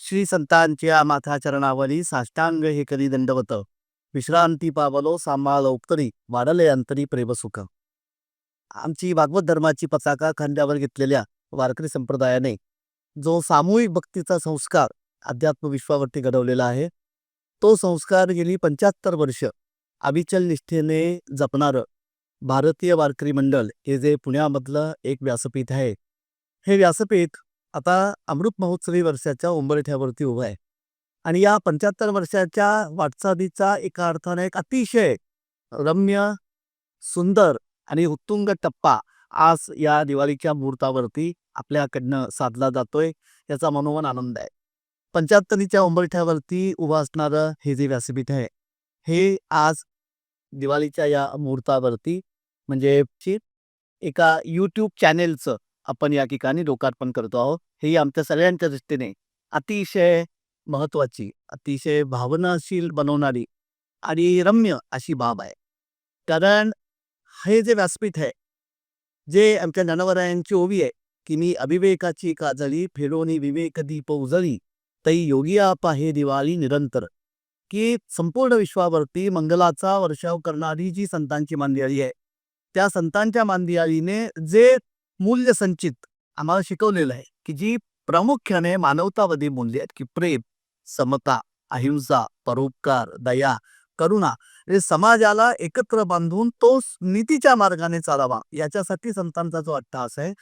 श्री संतांच्या माथाचरणावरी साष्टांग हे करी दंडवत विश्रांती पावलो सांभाळ उपतरी वाढले अंतरी प्रेमसुख आमची भागवत धर्माची पताका खांद्यावर घेतलेल्या वारकरी संप्रदायाने जो सामूहिक भक्तीचा संस्कार अध्यात्म विश्वावरती घडवलेला आहे तो संस्कार गेली पंच्याहत्तर वर्ष अविचल निष्ठेने जपणारं भारतीय वारकरी मंडळ हे जे पुण्यामधलं एक व्यासपीठ आहे. हे व्यासपीठ आता अमृत महोत्सवी वर्षाच्या उंबरठ्यावरती उभं आहे. आणि या पंच्याहत्तर वर्षाच्या वाटचालीचा एका अर्थाने एक अतिशय रम्य सुंदर आणि उत्तुंग टप्पा आज या दिवाळीच्या मुहूर्तावरती आपल्याकडनं साधला जातोय याचा मनोमन आनंद आहे. पंच्याहत्तरीच्या उंबरठ्यावरती उभं असणारं हे जे व्यासपीठ आहे हे आज दिवाळीच्या या मुहूर्तावरती म्हणजे एका यूट्यूब चॅनेलचं आपण या ठिकाणी लोकार्पण करतो आहोत. हे आमच्या सगळ्यांच्या दृष्टीने अतिशय महत्वाची अतिशय भावनाशील बनवणारी आणि रम्य अशी बाब आहे. कारण हे जे व्यासपीठ आहे जे आमच्या ज्ञानवरायांची ओवी आहे की मी अभिवेकाची काजळी फेडोनी विवेक दीप उजळी तै योगी आपा हे दिवाळी निरंतर की संपूर्ण विश्वावरती मंगलाचा वर्षाव करणारी जी संतांची मांदियाळी आहे त्या संतांच्या मांदियाळीने जे मूल्य संचित आम्हाला शिकवलेलं आहे की जी प्रामुख्याने मानवतावादी मूल्य आहेत की प्रेम समता अहिंसा परोपकार दया करुणा हे समाजाला एकत्र बांधून तो नीतीच्या मार्गाने चालावा याच्यासाठी संतांचा जो अट्टहास आहे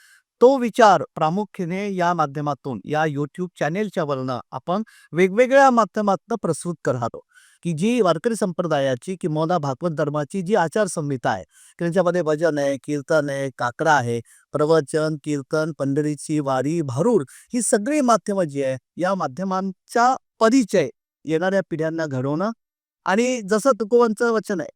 तो विचार प्रामुख्याने या माध्यमातून या युट्यूब चॅनेलच्या वरनं आपण वेगवेगळ्या माध्यमातून प्रस्तुत करतो की जी वारकरी संप्रदायाची किंवा भागवत धर्माची जी आचारसंहिता आहे त्यांच्यामध्ये भजन आहे कीर्तन आहे काकडा आहे प्रवचन कीर्तन पंढरीची वारी भारूड ही सगळी माध्यमं जी आहे या माध्यमांचा परिचय येणाऱ्या पिढ्यांना घडवणं आणि जसं तुकोबांचं वचन आहे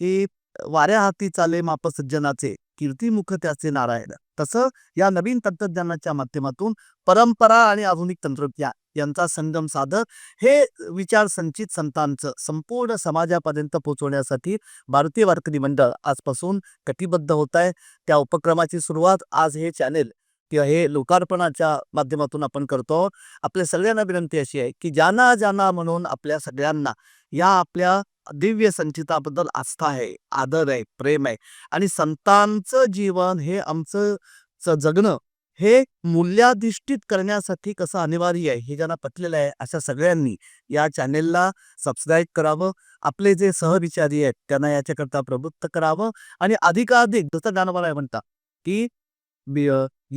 की वाऱ्या हाती चाले माप सज्जनाचे कीर्तिमुख त्याचे नारायण तसं या नवीन तंत्रज्ञानाच्या माध्यमातून परंपरा आणि आधुनिक तंत्रज्ञान यांचा संगम साधत हे विचार संचित संतांचं संपूर्ण समाजापर्यंत पोहोचवण्यासाठी भारतीय वारकरी मंडळ आजपासून कटिबद्ध होत आहे. त्या उपक्रमाची सुरुवात आज हे चॅनेल किंवा हे लोकार्पणाच्या माध्यमातून आपण करतो. आपल्या सगळ्यांना विनंती अशी आहे की ज्यांना ज्यांना म्हणून आपल्या सगळ्यांना या आपल्या दिव्य संचिताबद्दल आस्था आहे आदर आहे प्रेम आहे आणि संतांचं जीवन हे आमचं जगणं हे मूल्याधिष्ठित करण्यासाठी कसं अनिवार्य आहे? हे ज्यांना पटलेलं आहे अशा सगळ्यांनी या चॅनेलला सबस्क्राईब करावं. आपले जे सहविचारी आहेत त्यांना याच्याकरता प्रवृत्त करावं. आणि अधिकाधिक जसं ज्ञानवाला म्हणता की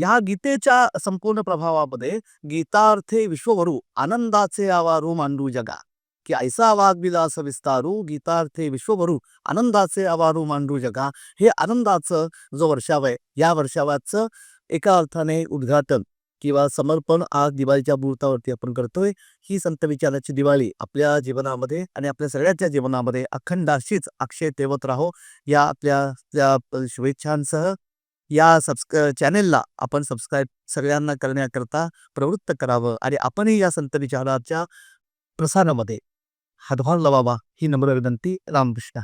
या गीतेच्या संपूर्ण प्रभावामध्ये गीतार्थे विश्ववरू आनंदाचे आवारू मांडू जगा. की ऐसा वाघविलास विस्तारू गीतार्थे विश्ववरू आनंदाचे आवारू मांडू जगा. हे आनंदाचं जो वर्षाव आहे या वर्षावाचं एका अर्थाने उद्घाटन किंवा समर्पण आज दिवाळीच्या मुहूर्तावरती आपण करतोय ही संत विचाराची दिवाळी आपल्या जीवनामध्ये आणि आपल्या सगळ्याच्या जीवनामध्ये अखंड अशीच अक्षय तेवत राहो. या आपल्या त्या शुभेच्छांसह या सबस्क चॅनेलला आपण सबस्क्राईब सगळ्यांना करण्याकरता प्रवृत्त करावं आणि आपणही या संत विचाराच्या प्रसारामध्ये हातभार लावावा ही नम्र विनंती. रामकृष्ण.